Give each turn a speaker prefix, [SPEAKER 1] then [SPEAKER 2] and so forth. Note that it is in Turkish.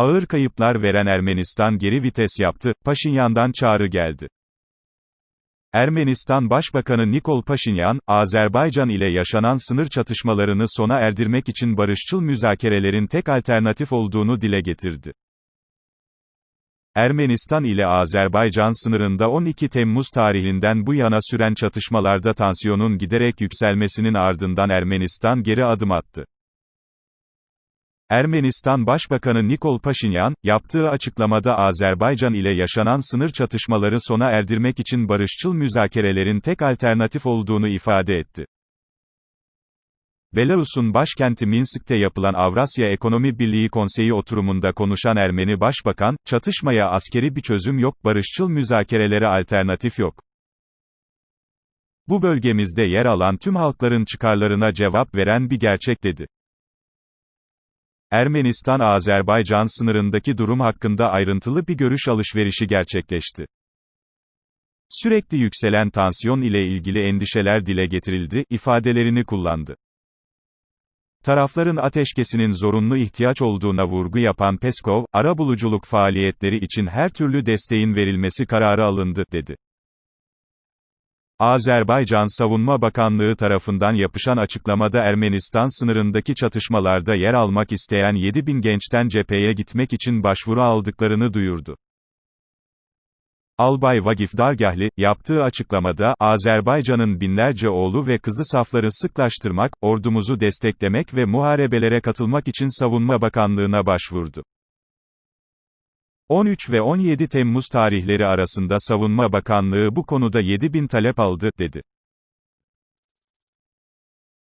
[SPEAKER 1] Ağır kayıplar veren Ermenistan geri vites yaptı, Paşinyan'dan çağrı geldi. Ermenistan Başbakanı Nikol Paşinyan, Azerbaycan ile yaşanan sınır çatışmalarını sona erdirmek için barışçıl müzakerelerin tek alternatif olduğunu dile getirdi. Ermenistan ile Azerbaycan sınırında 12 Temmuz tarihinden bu yana süren çatışmalarda tansiyonun giderek yükselmesinin ardından Ermenistan geri adım attı. Ermenistan Başbakanı Nikol Paşinyan, yaptığı açıklamada Azerbaycan ile yaşanan sınır çatışmaları sona erdirmek için barışçıl müzakerelerin tek alternatif olduğunu ifade etti. Belarus'un başkenti Minsk'te yapılan Avrasya Ekonomi Birliği Konseyi oturumunda konuşan Ermeni Başbakan, çatışmaya askeri bir çözüm yok, barışçıl müzakerelere alternatif yok. Bu bölgemizde yer alan tüm halkların çıkarlarına cevap veren bir gerçek dedi. Ermenistan-Azerbaycan sınırındaki durum hakkında ayrıntılı bir görüş alışverişi gerçekleşti. Sürekli yükselen tansiyon ile ilgili endişeler dile getirildi, ifadelerini kullandı. Tarafların ateşkesinin zorunlu ihtiyaç olduğuna vurgu yapan Peskov, arabuluculuk faaliyetleri için her türlü desteğin verilmesi kararı alındı, dedi. Azerbaycan Savunma Bakanlığı tarafından yapışan açıklamada Ermenistan sınırındaki çatışmalarda yer almak isteyen 7 bin gençten cepheye gitmek için başvuru aldıklarını duyurdu. Albay Vagif Dargahli, yaptığı açıklamada, Azerbaycan'ın binlerce oğlu ve kızı safları sıklaştırmak, ordumuzu desteklemek ve muharebelere katılmak için Savunma Bakanlığı'na başvurdu. 13 ve 17 Temmuz tarihleri arasında Savunma Bakanlığı bu konuda 7 bin talep aldı, dedi.